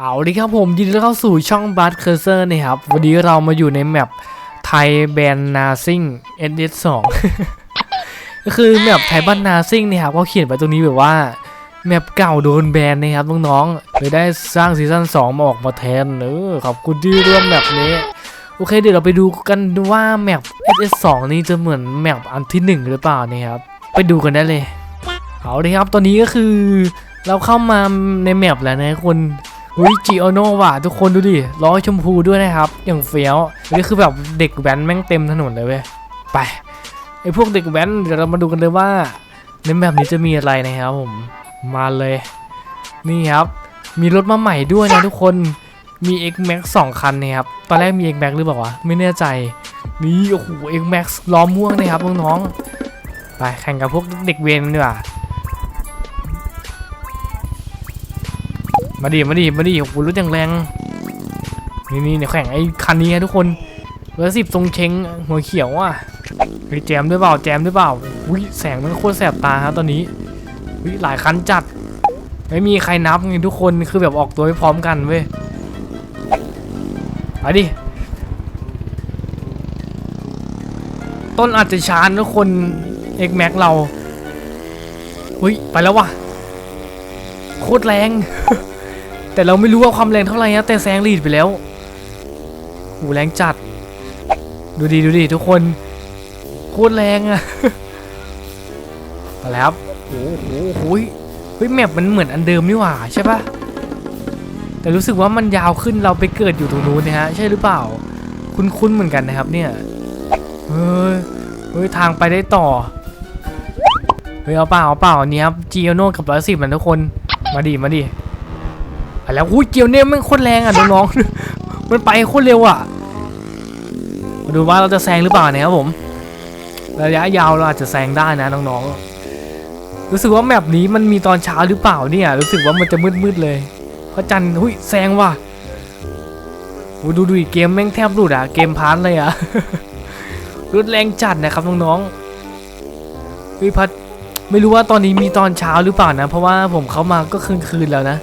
เอาดิครับผมยินดีต้อนรับเข้าสู่ช่องบัสเคอร์เซอร์นะครับวันนี้เรามาอยู่ในแมปไทยแบนนาซิง NS2 ก็คือแมปไทยบ้านนาซิงนี่ยครับก็เขียนไว้ตรงนี้แบบว่าแมปเก่าโดนแบนนะครับน้องๆเลยได้สร้างซีซั่น2มาออกมาแทนเออขอบคุณที่ร่วมแมปนี้ โอเคเดี๋ยวเราไปดูกันว่าแมป NS2 นี้จะเหมือนแมปอันที่หนึ่งหรือเปล่านะครับไปดูกันได้เลยเอาเลยครับตอนนี้ก็คือเราเข้ามาในแมปแล้วนะคุณ อุ้ยจีโอโนว่ะทุกคนดูดิล้อชมพูด้วยนะครับ อย่างเฟี้ยวนี่คือแบบเด็กแว้นแม่งเต็มถนนเลยเว้ยไปไอพวกเด็กแว้นเดี๋ยวเรามาดูกันเลยว่าในแมปนี้จะมีอะไรนะครับผมมาเลย นี่ครับ มีรถมาใหม่ด้วยนะทุกคนมี X Max 2 คันนะครับ ตอนแรกมี X Max หรือเปล่าวะ ไม่แน่ใจ นี่โอ้โห X Max ล้อม่วงนะครับน้องๆ ไปแข่งกับพวกเด็กเวรดีกว่า มาดิมาดิมาดิโอ้โหรถอย่างแรงนี่นี่เนี่ยแข่งไอ้คันนี้ฮะทุกคนเบอร์สิบทรงเชงหัวเขียวอะเฮ้ยแจมด้วยเปล่าแจมด้วยเปล่าอุ้ยแสงมันโคตรแสบตาครับตอนนี้อุ้ยหลายคันจัดไม่มีใครนับไงทุกคนคือแบบออกตัวไม่พร้อมกันเว้ยไปดิต้นอาจจะช้านทุกคน X Max เราอุ้ยไปแล้วว่ะโคตรแรง แต่เราไม่รู้ว่าความแรงเท่าไหร่นะแต่แซงลีดไปแล้วโหแรงจัด ดูดีดูดีทุกคนโคตรแรงอะมาแล้วครับโอ้โหโหยเฮ้ยแมปมันเหมือนอันเดิมนี่หว่าใช่ปะแต่รู้สึกว่ามันยาวขึ้นเราไปเกิดอยู่ตรงนู้นนะฮะใช่หรือเปล่า คุ้นๆเหมือนกันนะครับเนี่ยเฮ้ยเฮ้ยทางไปได้ต่อเฮ้ยเอาเปล่าเอาเปล่าอันนี้ครับจีโอโน่กับร้อยสิบมันทุกคนมาดิมาดิ ไปแล้วอุ้ยเกียวเนี่ยมันโคตรแรงอะน้องๆมันไปโคตรเร็วอะมาดูว่าเราจะแซงหรือเปล่านะครับผม ระยะยาวเราอาจจะแซงได้นะน้องๆรู้สึกว่าแมปนี้มันมีตอนเช้าหรือเปล่าเนี่ย รู้สึกว่ามันจะมืดๆเลยพระจันทร์หุ้ยแซงว่ะดูดูอีกเกมแม่งแทบหลุดอะเกมพาร์ทเลยอะรุนแรงจัดนะครับน้องๆเฮ้ยพัดไม่รู้ว่าตอนนี้มีตอนเช้าหรือเปล่านะ เพราะว่าผมเข้ามาก็คืนคืนแล้วนะ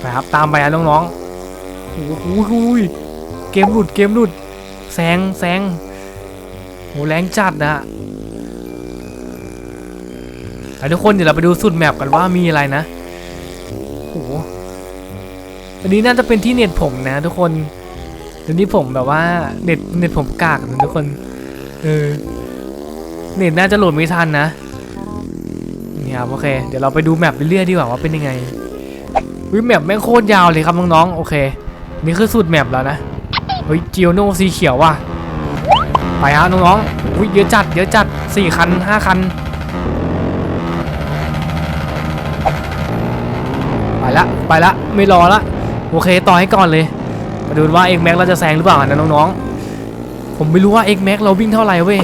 ไปครับตามไปนะน้องๆโอ้โหโอ้ยเกมหลุดเกมหลุดแซงแซงโหแรงจัดนะไปทุกคนเดี๋ยวเราไปดูสุดแมปกันว่ามีอะไรนะโอ้โหอันนี้น่าจะเป็นที่เน็ตผมนะ ทุกคนเดี๋ยวนี้ผมแบบว่าเน็ตเน็ตผมกากนะทุกคนเออเน็ตน่าจะโหลดไม่ทันนะนี่ครับโอเค เดี๋ยวเราไปดูแมปเรื่อยๆดีกว่าว่าเป็นยังไง วิแมปแม่งโคตรยาวเลยครับน้องๆโอเค นี่คือสูตรแมปแล้วนะเฮ้ยจิโอโนสีเขียวว่ะไปฮะน้องๆอุ้ยเยอะจัดเยอะจัดสี่คันห้าคันไปละไปละไม่รอละโอเคต่อให้ก่อนเลยมาดูว่า X Max เราจะแซงหรือเปล่านะน้องๆผมไม่รู้ว่า X Max เราวิ่งเท่าไหร่เว้ย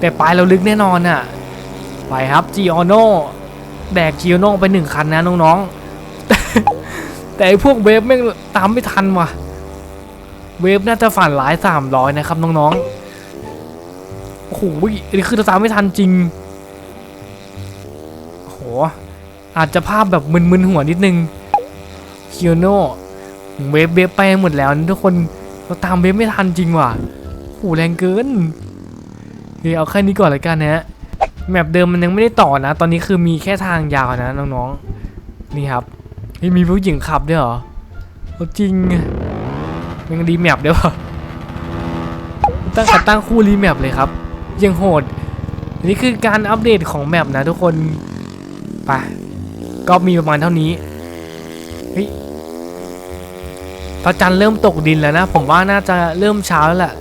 แต่ปลายเราลึกแน่นอนอะไปครับ g i o n o แดก g i o n o ไปหนึ่งคันนะน้องๆ แต่ไอพวกเวฟแม่งตามไม่ทันว่ะ เวฟน่าจะฝันหลายสามร้อยนะครับน้องๆ โอ้โหอันนี้คือตามไม่ทันจริง โอ้โห อาจจะภาพแบบมึนๆหัวนิดนึง g i o n o เวฟเวฟไปหมดแล้วทุกคนเราตามเวฟไม่ทันจริงว่ะโหแรงเกินเฮ้ยเอาแค่นี้ก่อนเลยกันนะฮะแมปเดิมมันยังไม่ได้ต่อนะ ตอนนี้คือมีแค่ทางยาวนะน้องๆ นี่ครับ เฮ้ยมีผู้หญิงขับด้วยเหรอจริงมันดีแมปเดี๋ยวะตั้งขัดตั้งคู่รีแมปเลยครับ ยังโหดนนี้คือการอัปเดตของแมปนะทุกคนไปก็มีประมาณเท่านี้เฮ้ยพระจันทร์เริ่มตกดินแล้วนะ ผมว่าน่าจะเริ่มเช้าแล้วแหละ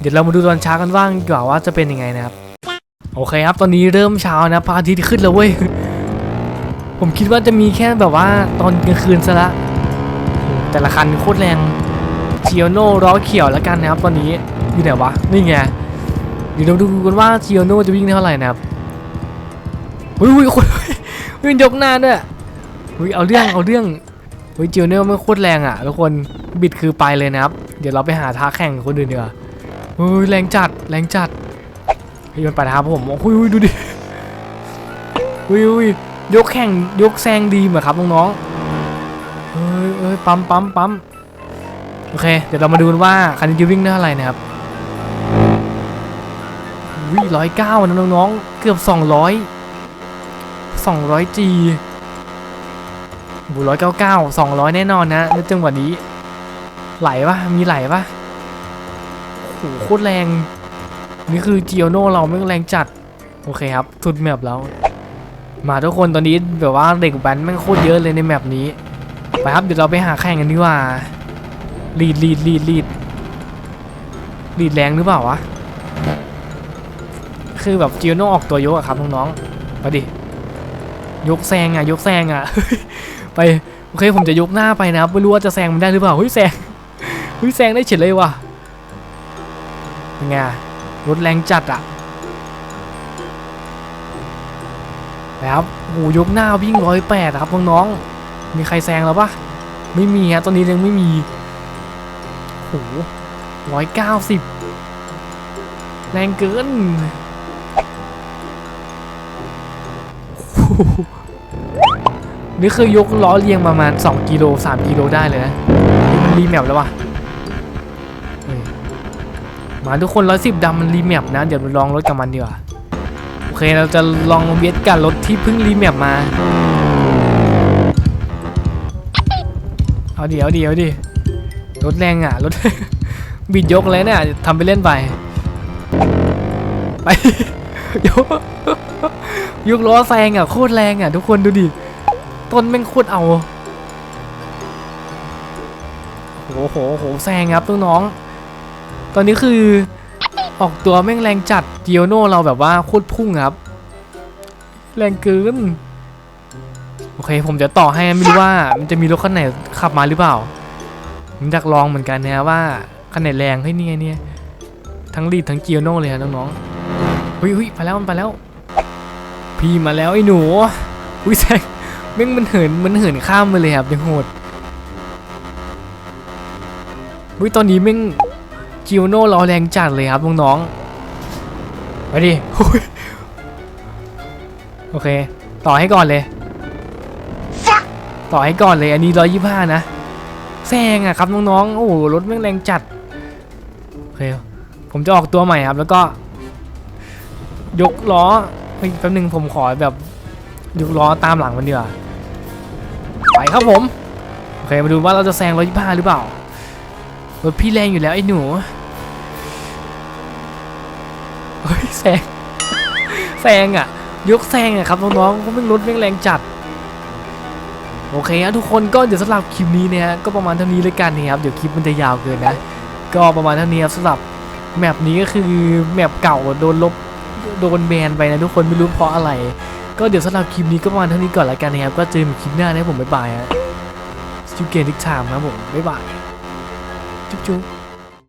เดี๋ยวเรามาดูตอนเช้ากันว่างดีกว่าว่าจะเป็นยังไงนะครับ โอเคครับ ตอนนี้เริ่มเช้านะพระอาทิตย์ขึ้นแล้วเว้ย ผมคิดว่าจะมีแค่แบบว่าตอนกลางคืนซะละแต่ละคันโคตรแรงเจียโน่ล้อเขียวแล้วกันนะครับ ตอนนี้อยู่ไหนวะนี่ไงเดี๋ยวเราดูกันว่าเจียโน่จะวิ่งได้เท่าไหร่นะครับอุ้ยอุ้ยคนวิ่งยกหน้าด้วยอุ้ยเอาเรื่องเอาเรื่องเฮ้ยจิวเนลไม่โคตรแรงอะทุกคนบิดคือไปเลยนะครับ เดี๋ยวเราไปหาท้าแข่งคนอื่นดีกว่าเฮ้ยแรงจัดแรงจัดเฮ้ยมันไปนะครับผมโอ้ยดูดิเฮ้ยเฮ้ย ยกแข่งยกแซงดีเหมือนครับน้องๆเฮ้ยเอ้ยปั๊มปั๊มปั๊มโอเค เดี๋ยวเรามาดูกันว่าคันนี้จะวิ่งได้เท่าไรนะครับวิ่งร้อยเก้านะน้องๆ เกือบสองร้อยสองร้อยจีบูร้อยเก้าเก้าสองร้อยแน่นอนนะในจังหวะนี้ ไหลปะมีไหลปะโหโคตรแรง นี่คือจีโอโน่เราไม่แรงจัด โอเคครับสุดแมปแล้ว มาทุกคนตอนนี้แบบว่าเด็กแบนแม่งโคตรเยอะเลยในแมปนี้ ไปครับเดี๋ยวเราไปหาแข่งกันดีกว่าลีดลีดลีดลีดลีดแรงหรือเปล่าวะ คือแบบจีโอโน่ออกตัวยกอะครับน้องๆไปดิยกแซงอะยกแซงอะไปโอเคผมจะยกหน้าไปนะครับไม่รู้ว่าจะแซงมันได้หรือเปล่าเฮ้ยแซงเฮ้ยแซงได้เฉยเลยว่ะเป็นไงรถแรงจัดอะ แล้วโอ้โหยกหน้าวิ่งร้อยแปดครับน้องๆมีใครแซงแล้วปะไม่มีฮะตอนนี้ยังไม่มีโหร้อยเก้าสิบแรงเกินนี่คือยกล้อเรียงประมาณ 2 กิโล 3 กิโลได้เลยนะมันรีแมปแล้ววะมาทุกคน110ดำมันรีแมปนะ เดี๋ยวลองรถกับมันดีกว่า เคเราจะลองเวทกับรถที่เพิ่งรีแมปมา เอาดิเอาดิเอาดิรถแรงอะรถบิดยกเลยเนี่ยทำไปเล่นไป ไปยกยกล้อแซงอะโคตรแรงอะทุกคนดูดิ ต้นแม่งโคตรเอาโหโหโหแซงครับน้อง ตอนนี้คือ ออกตัวแม่งแรงจัดเจียโน่เราแบบว่าโคตรพุ่งครับ แรงเกินโอเค ผมจะต่อให้ไม่รู้ว่ามันจะมีรถคันไหนขับมาหรือเปล่าผมอยากลองเหมือนกันนะว่าคันไหนแรงเฮ้ยนี่ไงเนี่ยทั้งรีดทั้งเกียโน่เลยครับน้องๆเฮ้ยเฮ้ยไปแล้วมันไปแล้ว พี่มาแล้วไอ้หนูอุ้ยแซงแม่งมันเหินมันเหินข้ามมาเลยครับยังโหดวิตอนนี้แม่ง จิโอโน่รอแรงจัดเลยครับน้องๆไปดิโอ้ยโอเค ต่อให้ก่อนเลย ต่อให้ก่อนเลย อันนี้ร้อยยี่ห้านะแซงอะครับน้องๆ โอ้โหรถแม่งแรงจัดโอเคผมจะออกตัวใหม่ครับ แล้วก็ ยกล้อเฮ้ยแป๊บนึงผมขอแบบยกล้อตามหลังมันดีกว่าไปครับผม โอเค มาดูว่าเราจะแซงร้อยยี่ห้าหรือเปล่า รถพี่แรงอยู่แล้วไอ้หนูเฮ้ยแซงแซงอะ ยกแซงอะครับน้องๆเพราะมันรถแม่งแรงจัด โอเคครทุกคนก็เดี๋ยวสำหรับคลิปนี้เนี่ยฮะก็ประมาณเท่านี้เลยกันนะครับเดี๋ยวคลิปมันจะยาวเกินนะ ก็ประมาณเท่านี้ครับสำหรับแมปนี้ก็คือแมปเก่าโดนลบโดนแบนไปนะทุกคนไม่รู้เพราะอะไร ก็เดี๋ยวสำหรับคลิปนี้ก็ประมาณเท่านี้ก่อนละกันนะครับก็เจอกันคลิปหน้านะผมบ๊ายบายฮะสตูเกนทิกไทม์นะครับผมบ๊ายบาย จุ๊บจุ๊บ